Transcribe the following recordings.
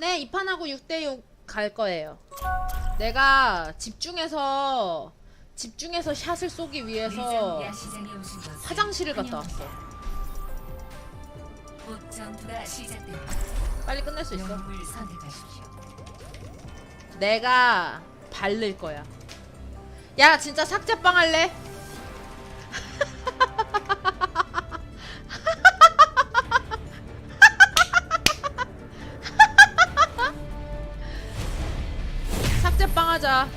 네, 이 판하고 6대6 갈 거예요. 내가 집중해서 집중해서 샷을 쏘기 위해서 화장실을 갔다. 왔어. 빨리 끝낼 수 있어. 내가 바를 거야. 야, 진짜 삭제빵 할래? 하자.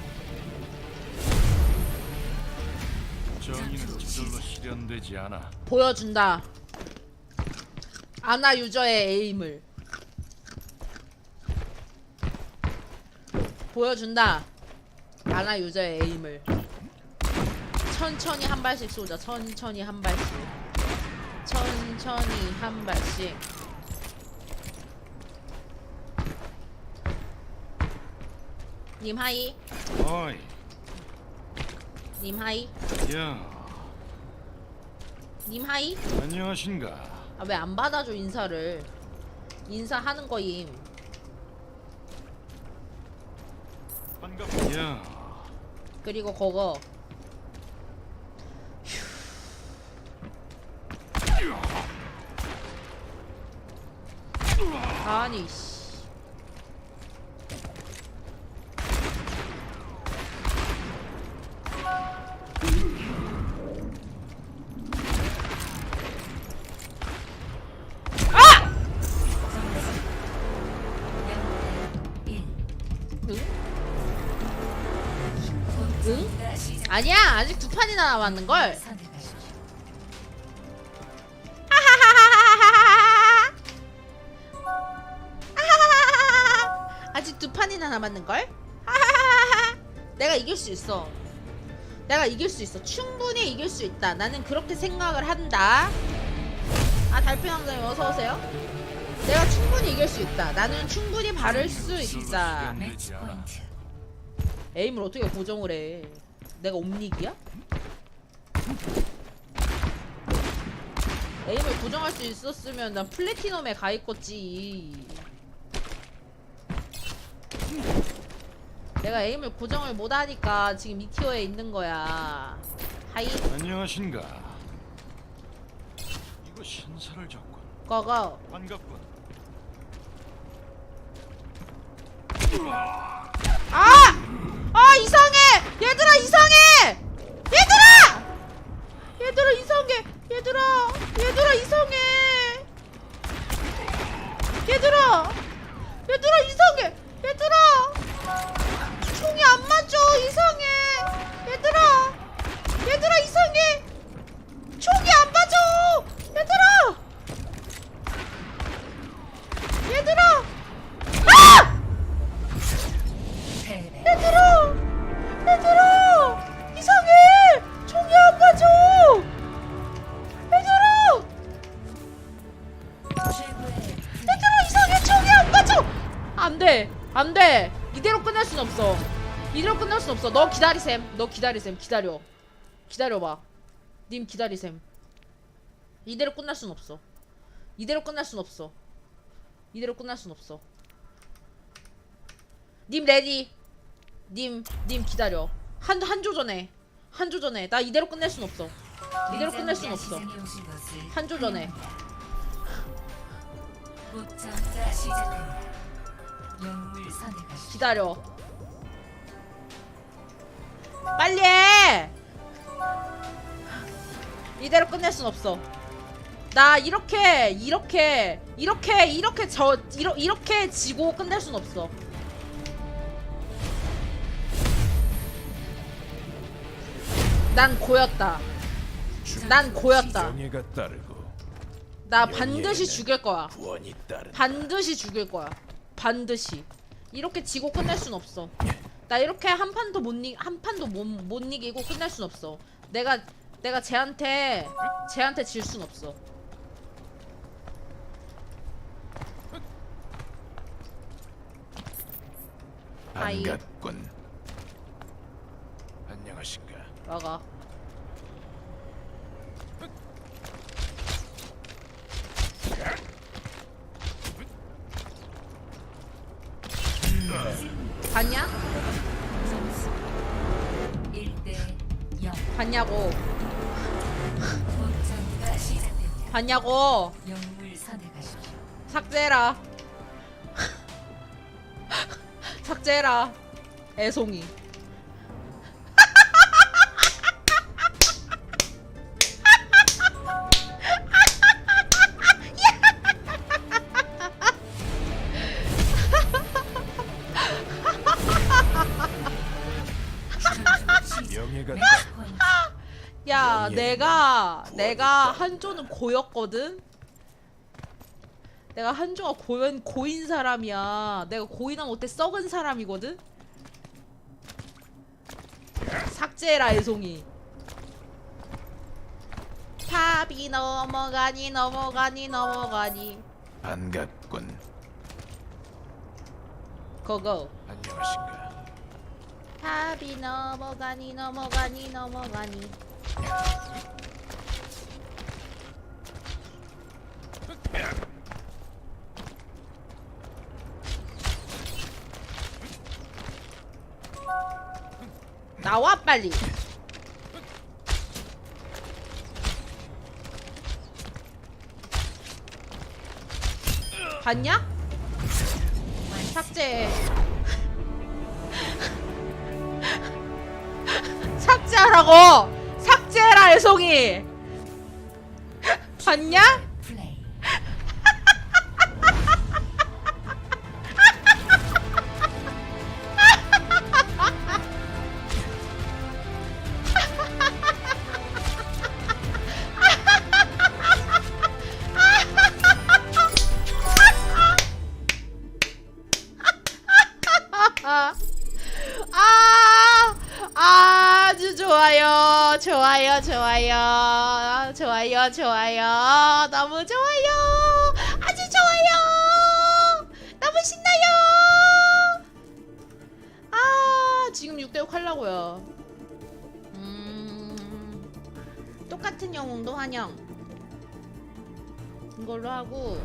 정의는 저절로 실현되지 않아. 보여준다. 아나 유저의 에임을 보여준다. 아나 유저의 에임을 천천히 한 발씩 쏘자. 천천히 한 발씩. 천천히 한 발씩. 님 하이. 어이, 님 하이. 야, 님 하이. 안녕하신가? 아 왜 안 받아줘 인사를 인사하는 거임 반갑. 야, 그리고 그거 아니 씨 아니야 아직 두 판이나 남았는걸. 아직 두 판이나 남았는걸 내가 이길 수 있어 내가 이길 수 있어 충분히 이길 수 있다 나는 그렇게 생각을 한다 아 달팽왕장님 어서오세요 내가 충분히 이길 수 있다 나는 충분히 바를 수 있다. 에임을 어떻게 고정을 해 내가 옴닉이야? 에임을 고정할 수 있었으면 난 플래티넘에 가 있겠지 내가 에임을 고정을 못하니까 지금 미티어에 있는 거야 하이 안녕하신가? 이거 신사를 졌군. 고고 반갑군. 얘들아 이상해! 얘들아! 얘들아 이상해! 얘들아! 얘들아 이상해! 얘들아 안 돼! 이대로 끝낼 순 없어. 이대로 끝낼 순 없어. 너 기다리셈. 너 기다리셈. 기다려. 기다려봐. 님 기다리셈. 이대로 끝날 순 없어. 이대로 끝날 순 없어. 이대로 끝날 순 없어. 님 레디. 님, 님 기다려. 한, 한 조 전에. 한 조 전에. 나 이대로 끝낼 순 없어. 이대로 끝낼 순 없어. 야시장에 오신 것을 한조 전에. 영웅을. 기다려. 빨리 해! 이대로 끝낼 순 없어. 나 이렇게 이렇게 이렇게 이렇게 저 이러, 이렇게 지고 끝낼 순 없어. 난 고였다. 난 고였다. 따르고 나 반드시 죽일 거야. 구원이. 반드시 죽일 거야. 반드시. 이렇게 지고 끝낼 순 없어. 나 이렇게 한 판도 못 이, 한 판도 못, 못 이기고 끝낼 순 없어. 내가 내가 쟤한테 쟤한테 질 순 없어. 반갑군. 안녕하신가? 나가. 봤냐고. 봤냐고. 삭제해라 삭제해라 애송이 야 명예. 내가 내가 한조는 고였거든? 내가 한조가 고연 고인 사람이야. 내가 고인하 못해 썩은 사람이거든? 삭제해라 애송이. 탑이 넘어가니 넘어가니 넘어가니. 반갑군. 고고. 안녕하신가. 탑이 넘어가니 넘어가니 넘어가니 나와 빨리. 봤냐? 삭제. 삭제하라고 애송이 봤냐? 좋아요, 좋아요, 좋아요, 좋아요, 너무 좋아요, 아주 좋아요, 너무 신나요. 아, 지금 6대6 하려고요. 음, 똑같은 영웅도 환영. 이걸로 하고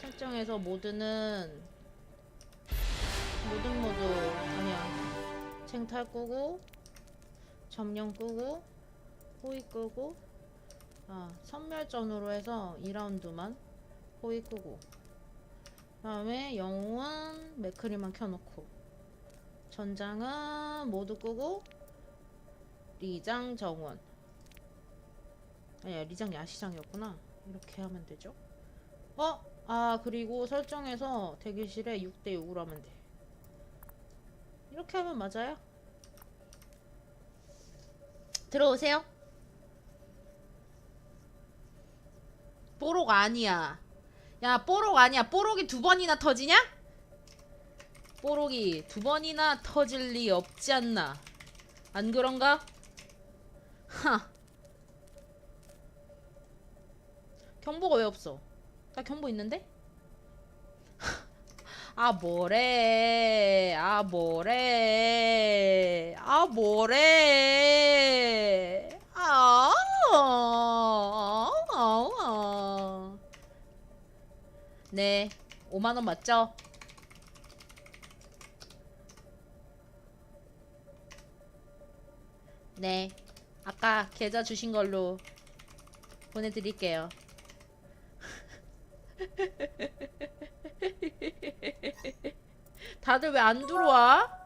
설정에서 모드는 모든 모드 아니야 챙탈 끄고 점령 끄고 호위 끄고 아 선멸전으로 해서 2라운드만 호위 끄고 다음에 영웅은 맥크리만 켜놓고 전장은 모두 끄고 리장 정원 아니야 리장 야시장이었구나 이렇게 하면 되죠 어? 아 그리고 설정에서 대기실에 6대6으로 하면 돼 이렇게 하면 맞아요? 들어오세요. 뽀록 아니야. 야, 뽀록 아니야. 뽀록이 두 번이나 터지냐? 뽀록이 두 번이나 터질 리 없지 않나? 안 그런가? 하. 경보가 왜 없어? 나 경보 있는데? 아 뭐래 아 뭐래 아 뭐래 아, 아, 아. 네 5만원 맞죠? 네 아까 계좌 주신 걸로 보내드릴게요 다들 왜 안 들어와?